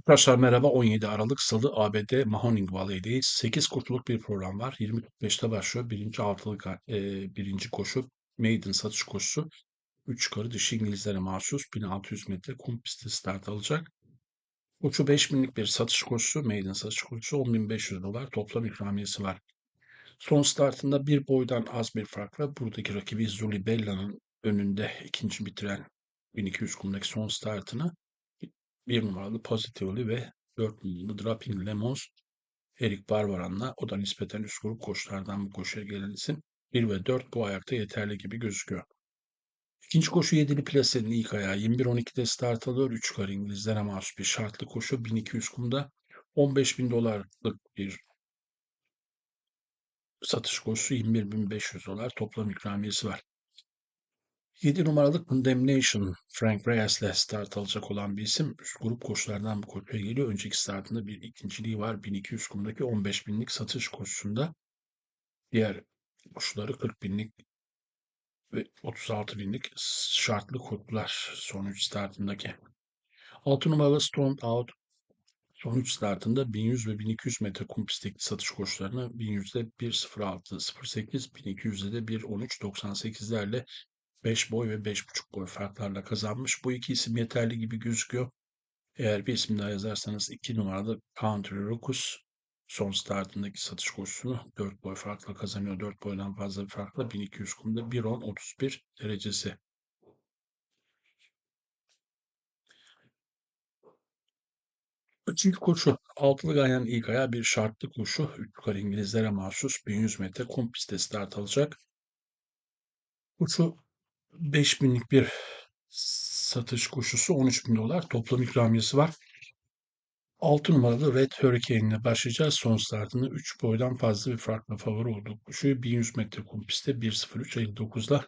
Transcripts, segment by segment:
Arkadaşlar merhaba. 17 Aralık Salı ABD Mahoning Valley'deyiz. 8 koşuluk bir program var. 20.45'te başlıyor. Birinci altılık e, birinci koşu maiden satış koşusu. 3 yukarı dişi İngilizlere mahsus 1600 metre kum pisti start alacak. Koşu 5000'lik bir satış koşusu. Maiden satış koşusu 10.500 dolar. Toplam ikramiyesi var. Son startında bir boydan az bir farkla buradaki rakibi Zuli Bella'nın önünde ikinci bitiren 1200 kumdaki son startını bir numaralı Positively ve dört numaralı Dropping Lemons Erik Barbaran'la o da nispeten üst grup koşulardan bu koşuya gelen isim. 1 ve 4 bu ayakta yeterli gibi gözüküyor. İkinci koşu 7'li plasenin ilk ayağı 21-12'de start alıyor. 3 kar İngilizlere mahsus bir şartlı koşu 1200 kumda 15 bin dolarlık bir satış koşusu 21.500 dolar toplam ikramiyesi var. 7 numaralı Condemnation Frank Reyes'le start alacak olan bir isim. Üst grup koşulardan bu koşuya geliyor. Önceki startında bir ikinciliği var. 1200 kumdaki 15 binlik satış koşusunda. Diğer koşuları 40 binlik ve 36 binlik şartlı koşular sonuç startındaki. 6 numaralı Stormed Out sonuç startında 1100 ve 1200 metre kum pistteki satış koşularını 1100'de 1.06, 08, 1200'de de 1.13.98'lerle 5 boy ve 5,5 boy farklarla kazanmış. Bu iki isim yeterli gibi gözüküyor. Eğer bir isim daha yazarsanız 2 numaralı Country Ruckus son startındaki satış koşusunu 4 boy farkla kazanıyor. 4 boydan fazla bir farkla 1200 kumda 1.10-31 derecesi. Üçüncü koşu. Altılı Ganyan ilk ayağı bir şartlı koşu. Üç yukarı İngilizlere mahsus 1100 metre kum pistte start alacak. Koşu 5000'lik bir satış koşusu 13 bin dolar. Toplam ikramiyesi var. 6 numaralı Red Hurricane ile başlayacağız. Son startını 3 boydan fazla bir farkla favori olduğu koşuyu 1100 metre kum pistte 1.03.59'da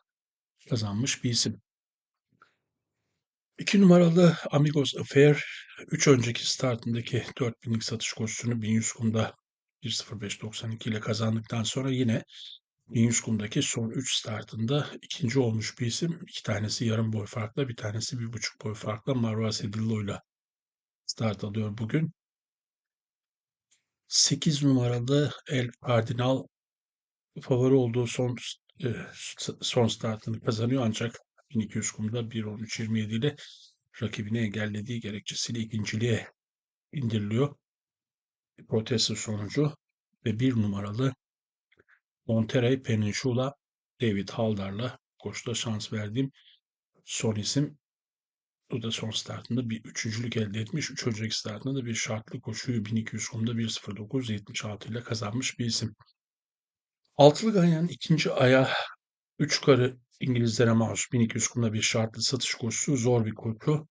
kazanmış bir isim. 2 numaralı Amigos Affair 3 önceki startındaki 4000'lik satış koşusunu 1100 kumda 1.05.92 ile kazandıktan sonra yine 1100 kumdaki son 3 startında ikinci olmuş bir isim. İki tanesi yarım boy farkla, bir tanesi bir buçuk boy farkla Marwa Sedillo start alıyor bugün. 8 numaralı El Cardinal favori olduğu son e, son startını kazanıyor ancak 1200 kumda 1.13.27 ile rakibini engellediği gerekçesiyle ikinciliğe indiriliyor. Protesto sonucu ve bir numaralı Monterey Peninsula David Haldar'la koşuda şans verdiğim son isim. Bu da son startında bir üçüncülük elde etmiş. Üç önceki startında da bir şartlı koşuyu 1200 kumda 1.09.76 ile kazanmış bir isim. Altılı Ganyan ikinci aya 3 yukarı İngilizlere mahsus 1200 kumda bir şartlı satış koşusu zor bir koşu.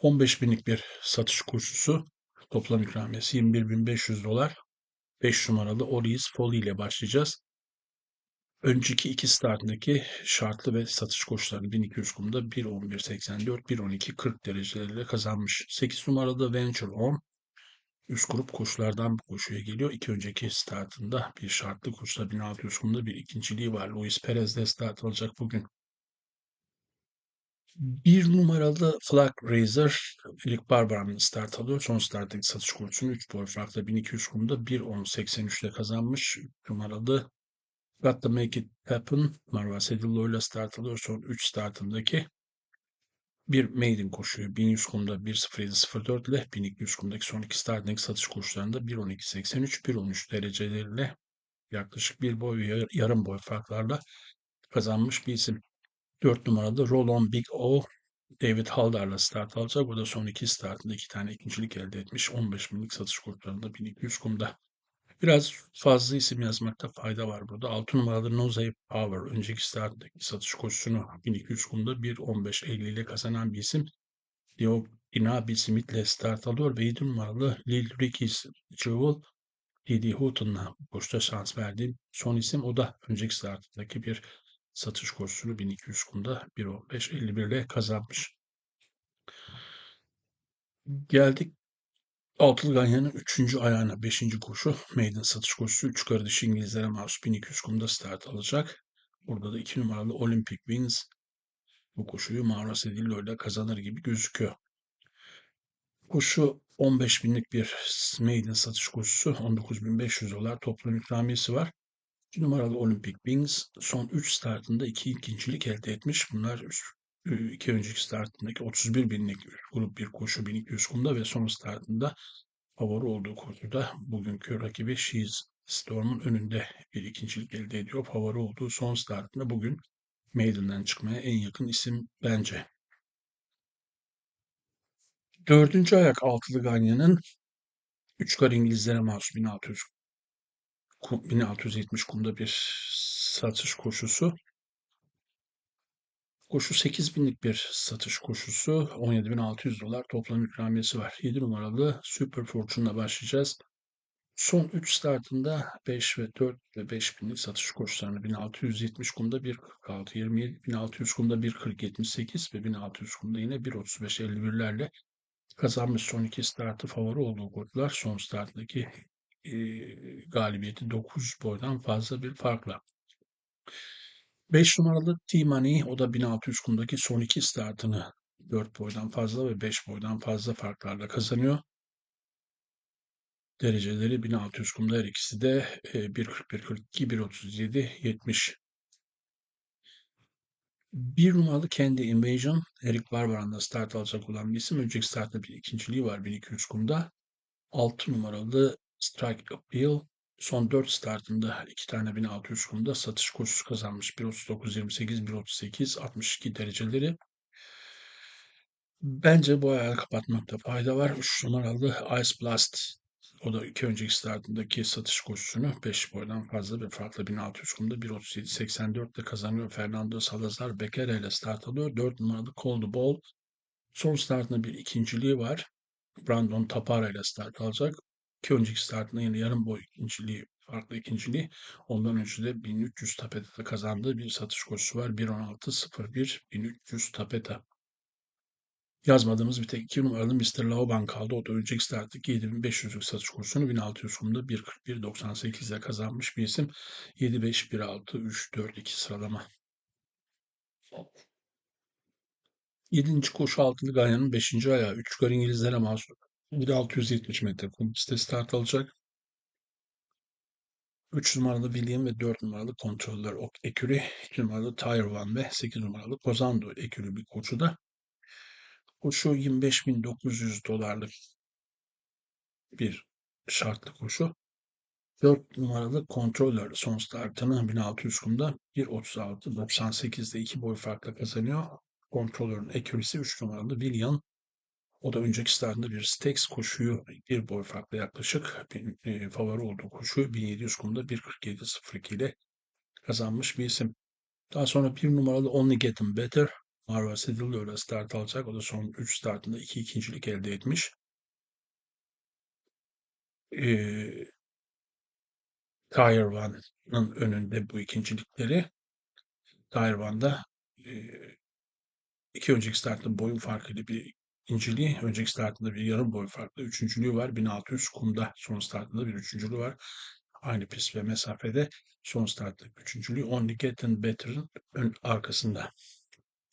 15 binlik bir satış koşusu. Toplam ikramiyesi 21.500 dolar. 5 numaralı Olis Folly ile başlayacağız. Önceki iki startındaki şartlı ve satış koşularını 1200 kumda 1.11.84, 1.12.40 dereceleriyle kazanmış. 8 numaralı Venture On üst grup koşulardan bu koşuya geliyor. İki önceki startında bir şartlı koşuda 1600 kumda bir ikinciliği var. Luis Perez de start alacak bugün. Bir numaralı Flag Raiser Philip Barbaran'ın start alıyor. Son starttaki satış koşusunu 3 boy farkla 1200 kumda 1.10.83 ile kazanmış. Numaralı Got to Make It Happen Marva Sedillo ile start alıyor. Son 3 startındaki bir maiden koşuyor. 1100 kumda 1.07.04 ile 1200 kumdaki son iki startındaki satış koşularında 1.12.83, 1.13 dereceleriyle yaklaşık bir boy yarım boy farklarla kazanmış bir isim. 4 numaralı Roland Big O David Haldar'la start alacak. Bu da son iki startında iki tane ikincilik elde etmiş. 15 binlik satış koşularında 1200 kumda. Biraz fazla isim yazmakta fayda var burada. 6 numaralı Nozay Power önceki starttaki satış koşusunu 1200 kumda 1.15.50 ile kazanan bir isim. Leo Inabi Smith ile start alıyor ve 7 numaralı Lil Ricky's Jewel Didi Houghton'la koşuda şans verdiğim son isim. O da önceki starttaki bir satış koşusunu 1200 kumda 1.15.51 ile kazanmış. Geldik Altılı Ganyan'ın 3. ayağına 5. koşu maiden satış koşusu 3 kardeş İngilizlere mahsus 1200 kumda start alacak. Burada da 2 numaralı Olympic Wings bu koşuyu Mauro Sedillo ile kazanır gibi gözüküyor. Koşu 15 binlik bir maiden satış koşusu. 19.500 dolar toplam ikramiyesi var. 2 numaralı Olympic Wings son 3 startında 2 ikincilik elde etmiş. Bunlar iki önceki startındaki 31 binlik grup bir koşu 1200 kumda ve son startında favori olduğu koşuda bugünkü rakibi She's Storm'un önünde bir ikincilik elde ediyor. Favori olduğu son startında bugün Maiden'den çıkmaya en yakın isim bence. Dördüncü ayak altılı Ganyan'ın 3 kar İngilizlere mahsus 1600 1670 kumda bir satış koşusu. Koşu 8 binlik bir satış koşusu. 17.600 dolar toplam ikramiyesi var. 7 numaralı Super Fortune'la başlayacağız. Son 3 startında 5 ve 4 ve 5 binlik satış koşularını 1670 kumda 1.46 27, 1600 kumda 1.40 78 ve 1600 kumda yine 1.35 51'lerle kazanmış son iki startı favori olduğu koşular son starttaki e, galibiyeti 9 boydan fazla bir farkla. 5 numaralı T-Money o da 1600 kumdaki son iki startını 4 boydan fazla ve 5 boydan fazla farklarla kazanıyor. Dereceleri 1600 kumda her ikisi de 1.41, 42, 1.37, 70. Bir numaralı Candy Invasion, Eric Barbaran'da start alacak olan bir isim. Önceki startta bir ikinciliği var 1200 kumda. 6 numaralı Strike Appeal, son 4 startında 2 tane 1600 kumda satış koşusu kazanmış. 1.39, 28, 1.38, 62 dereceleri. Bence bu ayağı kapatmakta fayda var. 3 numaralı Ice Blast o da iki önceki startındaki satış koşusunu 5 boydan fazla bir farkla 1600 kumda 1.37.84 ile kazanıyor. Fernando Salazar Becerra ile start alıyor. 4 numaralı Cold Ball son startında bir ikinciliği var. Brandon Tapara ile start alacak. İki önceki startında yine yarım boy ikinciliği, farklı ikinciliği. Ondan önce de 1300 tapeta kazandığı bir satış koşusu var. 1.16.01 1300 tapeta. Yazmadığımız bir tek 2 numaralı Mr. Lauban kaldı. O da önceki starttaki 7500'lük satış kursunu 1600 kumda 1.41.98 ile kazanmış bir isim. 7-5-1-6-3-4-2 sıralama. 7. koşu altılı Ganyan'ın 5. ayağı 3 yukarı İngilizlere mahsus 1670 metre kum pistte start alacak. 3 numaralı William ve 4 numaralı kontroller Ekürü, 2 numaralı Tire One ve 8 numaralı Kozando Ekürü bir koçu da Koşu 25.900 dolarlık bir şartlı koşu. 4 numaralı kontroller son startını 1600 kumda 1.36.98'de 2 boy farkla kazanıyor. Kontrolörün accuracy 3 numaralı William. O da önceki startında bir Stakes koşuyu bir boy farkla yaklaşık bir, e, favori olduğu koşu 1700 kumda 1.47.02 ile kazanmış bir isim. Daha sonra bir numaralı Only Getting Better Marva Sedillo start alacak. O da son 3 startında 2 iki ikincilik elde etmiş. Ee, One'ın önünde bu ikincilikleri. One'da e, iki önceki startında boyun farkıyla bir ikinciliği, önceki startında bir yarım boy farklı üçüncülüğü var. 1600 kumda son startında bir üçüncülüğü var. Aynı pist ve mesafede son startta üçüncülüğü Only Getting Better'ın ön arkasında.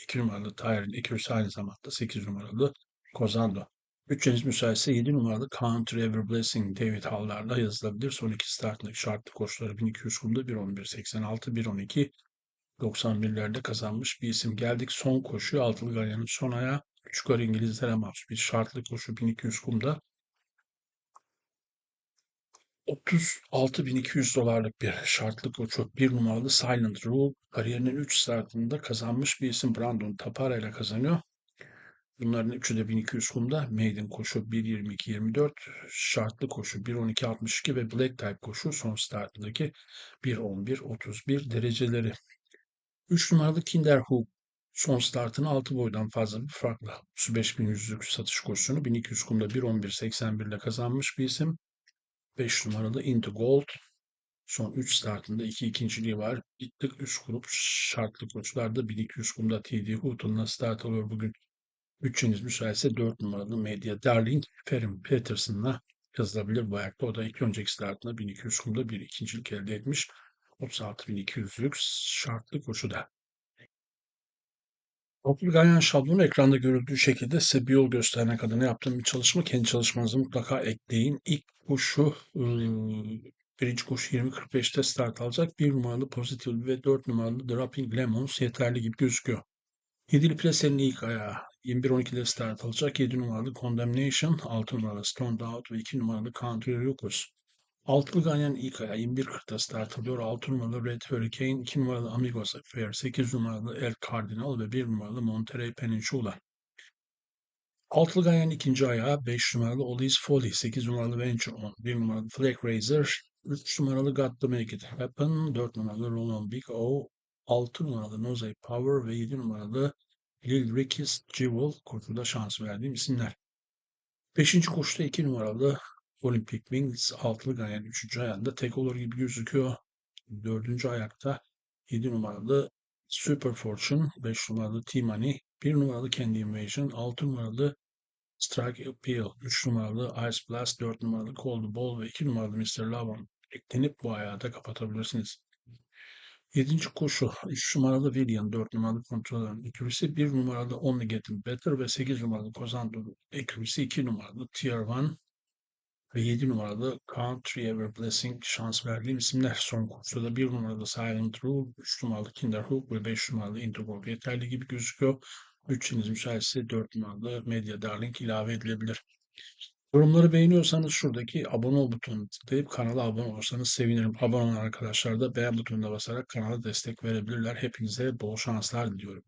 2 numaralı Tyron Ekürüsü aynı zamanda 8 numaralı Kozando. Bütçeniz müsaitse 7 numaralı Country Ever Blessing David Hall'larla yazılabilir. Son iki startındaki şartlı koşuları 1200 kumda 1.11.86, 1.12 91'lerde kazanmış bir isim. Geldik son koşu. Altılı Galya'nın son ayağı. Üç yukarı İngilizlere mahsus bir şartlı koşu 1200 kumda 36.200 dolarlık bir şartlı koçu bir numaralı Silent Rule kariyerinin 3 startında kazanmış bir isim Brandon Tapara ile kazanıyor. Bunların üçü de 1200 kumda. Maiden koşu 1.22.24, şartlı koşu 1.12.62 ve Black Type koşu son startındaki 1.11.31 dereceleri. 3 numaralı Kinder Hook son startını 6 boydan fazla bir farkla 35.100'lük satış koşusunu 1200 kumda 1.11.81 ile kazanmış bir isim. 5 numaralı Into Gold. Son 3 startında 2 iki ikinciliği var. Gittik üst grup şartlı koçlarda 1200 kumda TD Houghton'la start alıyor bugün. Bütçeniz müsaitse 4 numaralı Media Darling Ferim Peterson'la yazılabilir bu ayakta. O da ilk önceki startında 1200 kumda bir ikincilik elde etmiş. 36.200'lük şartlı koşuda. Toplu ganyan şablonu ekranda görüldüğü şekilde size bir yol göstermek adına yaptığım bir çalışma. Kendi çalışmanızı mutlaka ekleyin. İlk koşu birinci koşu 20.45'te start alacak. Bir numaralı Positive ve dört numaralı Dropping Lemons yeterli gibi gözüküyor. Yedili Plase'nin ilk ayağı 21.12'de start alacak. 7 numaralı Condemnation, 6 numaralı Stoned Out ve 2 numaralı Country Ruckus. Altılı Ganyan ilk ayağı 21.40'da start alıyor. 6 numaralı Red Hurricane, 2 numaralı Amigos Affair, 8 numaralı El Cardinal ve 1 numaralı Monterey Peninsula. Altılı Ganyan ikinci ayağı 5 numaralı Ollie's Folly, 8 numaralı Venture On, 1 numaralı Flag Raiser, 3 numaralı Got to Make It Happen, 4 numaralı Roll On Big O, 6 numaralı Nose Power ve 7 numaralı Lil Ricky's Jewel koşuda şans verdiğim isimler. Beşinci koşuda 2 numaralı Olympic Wings altılı ganyan 3. ayağında tek olur gibi gözüküyor. Dördüncü ayakta 7 numaralı Super Fortune, 5 numaralı T-Money, 1 numaralı Candy Invasion, 6 numaralı Strike Appeal, 3 numaralı Ice Blast, 4 numaralı Cold Ball ve 2 numaralı Mr. Lavan eklenip bu ayağı da kapatabilirsiniz. Yedinci koşu 3 numaralı William, 4 numaralı Controller ekürisi, 1 numaralı Only Getting Better ve 8 numaralı Kozando ekürisi, 2 numaralı Tier 1 ve 7 numaralı Country Ever Blessing şans verdiğim isimler. Son koşuda da 1 numaralı Silent Rule, 3 numaralı Kinder Hook ve 5 numaralı Interval yeterli gibi gözüküyor. Bütçeniz müsaitse 4 numaralı Media Darling ilave edilebilir. Yorumları beğeniyorsanız şuradaki abone ol butonuna tıklayıp kanala abone olursanız sevinirim. Abone olan arkadaşlar da beğen butonuna basarak kanala destek verebilirler. Hepinize bol şanslar diliyorum.